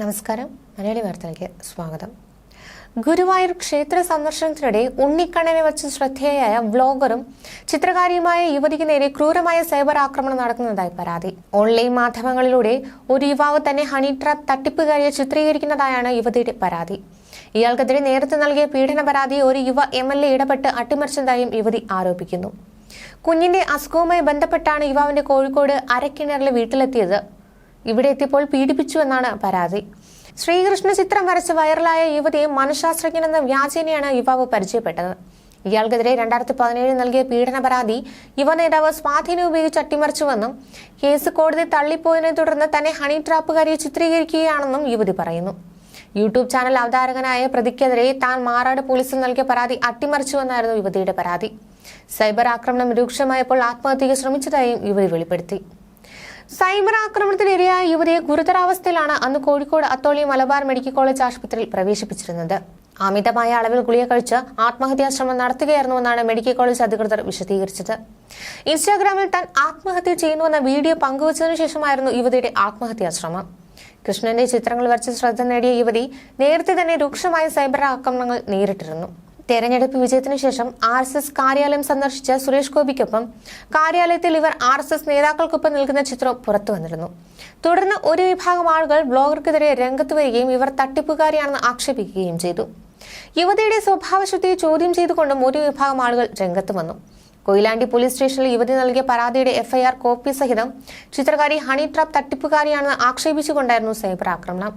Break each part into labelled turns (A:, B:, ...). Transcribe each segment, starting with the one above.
A: നമസ്കാരം. മലയാളി വാർത്തയിലേക്ക് സ്വാഗതം. ഗുരുവായൂർ ക്ഷേത്ര സന്ദർശനത്തിനിടെ ഉണ്ണിക്കണ്ണനെ വച്ച് ശ്രദ്ധേയയായ വ്ലോഗറും ചിത്രകാരിയുമായ യുവതിക്ക് നേരെ ക്രൂരമായ സൈബർ ആക്രമണം നടക്കുന്നതായി പരാതി. ഓൺലൈൻ മാധ്യമങ്ങളിലൂടെ ഒരു യുവാവ് തന്നെ ഹണി ട്രാപ്പ് തട്ടിപ്പുകാരിയെ ചിത്രീകരിക്കുന്നതായാണ് യുവതിയുടെ പരാതി. ഇയാൾക്കെതിരെ നേരത്തെ നൽകിയ പീഡന പരാതി ഒരു യുവ എം എൽ എ ഇടപെട്ട് അട്ടിമറിച്ചതായും യുവതി ആരോപിക്കുന്നു. കുഞ്ഞിന്റെ അസുഖവുമായി ബന്ധപ്പെട്ടാണ് യുവാവിന്റെ കോഴിക്കോട് അരക്കിണറിലെ വീട്ടിലെത്തിയത്. ഇവിടെ എത്തിയപ്പോൾ പീഡിപ്പിച്ചു എന്നാണ് പരാതി. ശ്രീകൃഷ്ണ ചിത്രം വരച്ച് വൈറലായ യുവതിയെ മനഃശാസ്ത്രജ്ഞനെന്ന വ്യാജേനയാണ് യുവാവ് പരിചയപ്പെട്ടത്. ഇയാൾക്കെതിരെ രണ്ടായിരത്തി പതിനേഴിൽ നൽകിയ പീഡന പരാതി യുവ നേതാവ് സ്വാധീനം ഉപയോഗിച്ച് അട്ടിമറിച്ചുവെന്നും കേസ് കോടതി തള്ളിപ്പോയതിനെ തുടർന്ന് തന്നെ ഹണി ട്രാപ്പുകാരിയെ ചിത്രീകരിക്കുകയാണെന്നും യുവതി പറയുന്നു. യൂട്യൂബ് ചാനൽ അവതാരകനായ പ്രതിക്കെതിരെ താൻ മാറാട് പോലീസിൽ നൽകിയ പരാതി അട്ടിമറിച്ചുവെന്നായിരുന്നു യുവതിയുടെ പരാതി. സൈബർ ആക്രമണം രൂക്ഷമായപ്പോൾ ആത്മഹത്യയ്ക്ക് ശ്രമിച്ചതായും യുവതി വെളിപ്പെടുത്തി. സൈബർ ആക്രമണത്തിനിരയായ യുവതിയെ ഗുരുതരാവസ്ഥയിലാണ് അന്ന് കോഴിക്കോട് അത്തോളി മലബാർ മെഡിക്കൽ കോളേജ് ആശുപത്രിയിൽ പ്രവേശിപ്പിച്ചിരുന്നത്. അമിതമായ അളവിൽ ഗുളിക കഴിച്ച് ആത്മഹത്യാശ്രമം നടത്തുകയായിരുന്നുവെന്നാണ് മെഡിക്കൽ കോളേജ് അധികൃതർ വിശദീകരിച്ചത്. ഇൻസ്റ്റാഗ്രാമിൽ താൻ ആത്മഹത്യ ചെയ്യുന്നുവെന്ന വീഡിയോ പങ്കുവച്ചതിനു ശേഷമായിരുന്നു യുവതിയുടെ ആത്മഹത്യാശ്രമം. കൃഷ്ണന്റെ ചിത്രങ്ങൾ വരച്ച് ശ്രദ്ധ നേടിയ യുവതി നേരത്തെ തന്നെ രൂക്ഷമായ സൈബർ ആക്രമണങ്ങൾ നേരിട്ടിരുന്നു. തെരഞ്ഞെടുപ്പ് വിജയത്തിനു ശേഷം ആർ എസ് എസ് കാര്യാലയം സന്ദർശിച്ച സുരേഷ് ഗോപിക്കൊപ്പം കാര്യാലയത്തിൽ ഇവർ ആർ എസ് എസ് നേതാക്കൾക്കൊപ്പം നിൽക്കുന്ന ചിത്രം പുറത്തു വന്നിരുന്നു. തുടർന്ന് ഒരു വിഭാഗം ആളുകൾ ബ്ലോഗർക്കെതിരെ രംഗത്ത് വരികയും ഇവർ തട്ടിപ്പുകാരിയാണെന്ന് ആക്ഷേപിക്കുകയും ചെയ്തു. യുവതിയുടെ സ്വഭാവശുദ്ധിയെ ചോദ്യം ചെയ്തുകൊണ്ടും ഒരു വിഭാഗം ആളുകൾ രംഗത്ത് വന്നു. കൊയിലാണ്ടി പോലീസ് സ്റ്റേഷനിൽ യുവതി നൽകിയ പരാതിയുടെ എഫ്ഐആർ കോപ്പി സഹിതം ചിത്രകാരി ഹണി ട്രാപ്പ് തട്ടിപ്പുകാരിയാണെന്ന് ആക്ഷേപിച്ചുകൊണ്ടായിരുന്നു സൈബർ ആക്രമണം.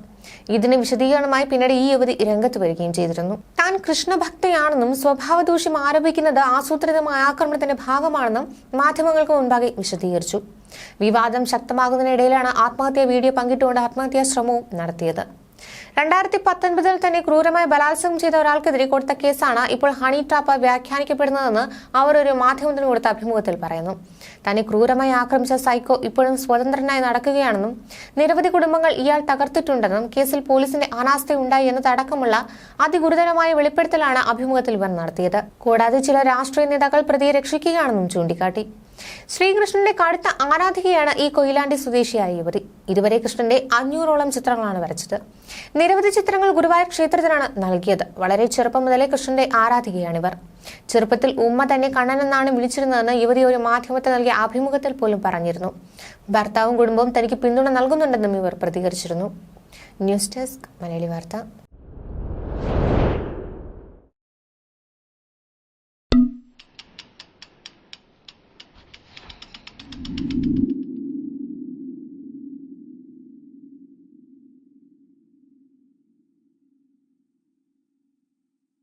A: ഇതിന് വിശദീകരണമായി പിന്നീട് ഈ യുവതി രംഗത്ത് വരികയും ചെയ്തിരുന്നു. താൻ കൃഷ്ണഭക്തയാണെന്നും സ്വഭാവദൂഷ്യം ആരോപിക്കുന്നത് ആസൂത്രിതമായ ആക്രമണത്തിന്റെ ഭാഗമാണെന്നും മാധ്യമങ്ങൾക്ക് മുൻപാകെ വിശദീകരിച്ചു. വിവാദം ശക്തമാകുന്നതിനിടയിലാണ് ആത്മഹത്യാ വീഡിയോ പങ്കിട്ടുകൊണ്ട് ആത്മഹത്യാ ശ്രമവും നടത്തിയത്. രണ്ടായിരത്തി പത്തൊൻപതിൽ തന്നെ ക്രൂരമായി ബലാത്സംഗം ചെയ്ത ഒരാൾക്കെതിരെ കൊടുത്ത കേസാണ് ഇപ്പോൾ ഹണി ട്രാപ്പ് വ്യാഖ്യാനിക്കപ്പെടുന്നതെന്ന് അവർ ഒരു മാധ്യമത്തിന് കൊടുത്ത അഭിമുഖത്തിൽ പറയുന്നു. തന്നെ ക്രൂരമായി ആക്രമിച്ച സൈക്കോ ഇപ്പോഴും സ്വതന്ത്രനായി നടക്കുകയാണെന്നും നിരവധി കുടുംബങ്ങൾ ഇയാൾ തകർത്തിട്ടുണ്ടെന്നും കേസിൽ പോലീസിന്റെ അനാസ്ഥയുണ്ടായി എന്നതടക്കമുള്ള അതിഗുരുതരമായ വെളിപ്പെടുത്തലാണ് അഭിമുഖത്തിൽ ഇവർ നടത്തിയത്. കൂടാതെ ചില രാഷ്ട്രീയ നേതാക്കൾ പ്രതിയെ രക്ഷിക്കുകയാണെന്നും ചൂണ്ടിക്കാട്ടി. ശ്രീകൃഷ്ണന്റെ കടുത്ത ആരാധികയാണ് ഈ കൊയിലാണ്ടി സ്വദേശിയായ യുവതി. ഇതുവരെ കൃഷ്ണന്റെ അഞ്ഞൂറോളം ചിത്രങ്ങളാണ് വരച്ചത്. നിരവധി ചിത്രങ്ങൾ ഗുരുവായൂർ ക്ഷേത്രത്തിനാണ് നൽകിയത്. വളരെ ചെറുപ്പം മുതലേ കൃഷ്ണന്റെ ആരാധികയാണിവർ. ചെറുപ്പത്തിൽ ഉമ്മ തന്നെ കണ്ണനെന്നാണ് വിളിച്ചിരുന്നതെന്ന് യുവതി ഒരു മാധ്യമത്തെ നൽകിയ അഭിമുഖത്തിൽ പോലും പറഞ്ഞിരുന്നു. ഭർത്താവും കുടുംബവും തനിക്ക് പിന്തുണ നൽകുന്നുണ്ടെന്നും ഇവർ പ്രതികരിച്ചിരുന്നു. ന്യൂസ് ഡെസ്ക് മലയാളി വാർത്ത.